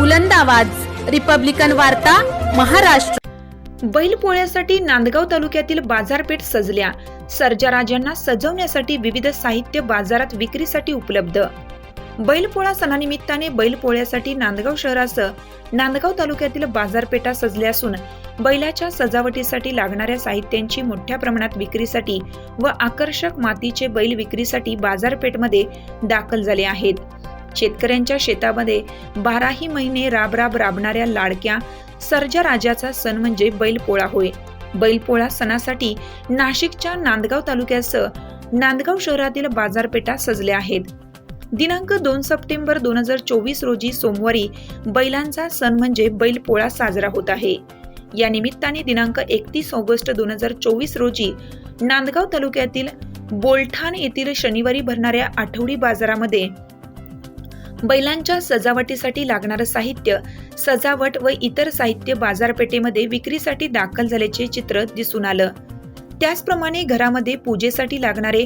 बुलंद आवाज. रिपब्लिकन वार्ता महाराष्ट्र. बैलपोळ्यासाठी नांदगाव तालुक्यातील बाजारपेठ सजल्या. सर्जाराजांना सजवण्यासाठी विविध साहित्य बाजारात विक्रीसाठी उपलब्ध. बैलपोळा सणानिमित्ताने बैलपोळ्यासाठी नांदगाव शहरासह नांदगाव तालुक्यातील बाजारपेठा सजल्या असून बैलाच्या सजावटीसाठी लागणाऱ्या साहित्यांची मोठ्या प्रमाणात विक्रीसाठी व आकर्षक मातीचे बैल विक्रीसाठी बाजारपेठमध्ये दाखल झाले आहेत. शेतकऱ्यांच्या शेतामध्ये बाराही महिने राबराब राबणाऱ्या लाडक्या सर्जा राजाचा सण म्हणजे बैलपोळा होय. बैलपोळा सणासाठी नाशिकच्या नांदगाव तालुक्यासह नांदगाव शहरातील बाजारपेठा सजल्या आहेत. दिनांक दोन सप्टेंबर दोन हजार चोवीस रोजी सोमवारी बैलांचा सण म्हणजे बैलपोळा साजरा होत आहे. या निमित्ताने दिनांक एकतीस ऑगस्ट दोन हजार चोवीस रोजी नांदगाव तालुक्यातील बोलठाण येथील शनिवारी भरणाऱ्या आठवडी बाजारामध्ये बैलांच्या सजावटीसाठी लागणारं साहित्य सजावट व इतर साहित्य बाजारपेठेमध्ये विक्रीसाठी दाखल झाल्याचे चित्र दिसून आलं. त्याचप्रमाणे घरामध्ये पूजेसाठी लागणारे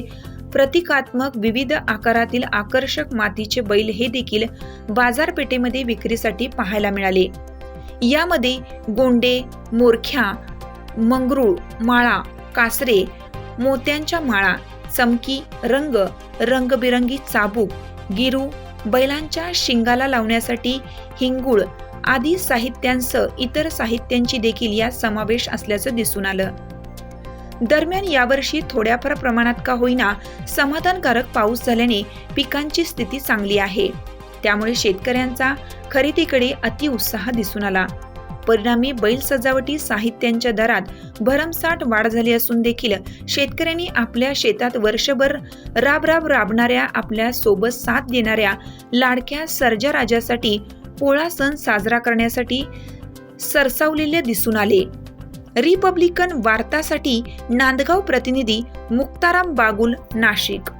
प्रतिकात्मक विविध आकारातील आकर्षक मातीचे बैल हे देखील बाजारपेठेमध्ये विक्रीसाठी पाहायला मिळाले. यामध्ये गोंडे मोरख्या मंगरूळ माळा कासरे मोत्यांच्या माळा चमकी रंग रंगबिरंगी चाबूक गिरू बैलांच्या शिंगाला लावण्यासाठी हिंगूळ आदी साहित्यांसह इतर साहित्यांची देखील यात समावेश असल्याचं दिसून आलं. दरम्यान यावर्षी थोड्याफार प्रमाणात का होईना समाधानकारक पाऊस झाल्याने पिकांची स्थिती चांगली आहे. त्यामुळे शेतकऱ्यांचा खरेदीकडे अतिउत्साह दिसून आला. परिणामी बैल सजावटी साहित्यांच्या दरात भरमसाठ वाढ झाली असून देखील शेतकऱ्यांनी आपल्या शेतात वर्षभर राब राब राबणाऱ्या आपल्यासोबत साथ देणाऱ्या लाडक्या सर्जा राजासाठी पोळा सण साजरा करण्यासाठी सरसावलेले दिसून आले. रिपब्लिकन वार्तासाठी नांदगाव प्रतिनिधी मुक्ताराम बागुल नाशिक.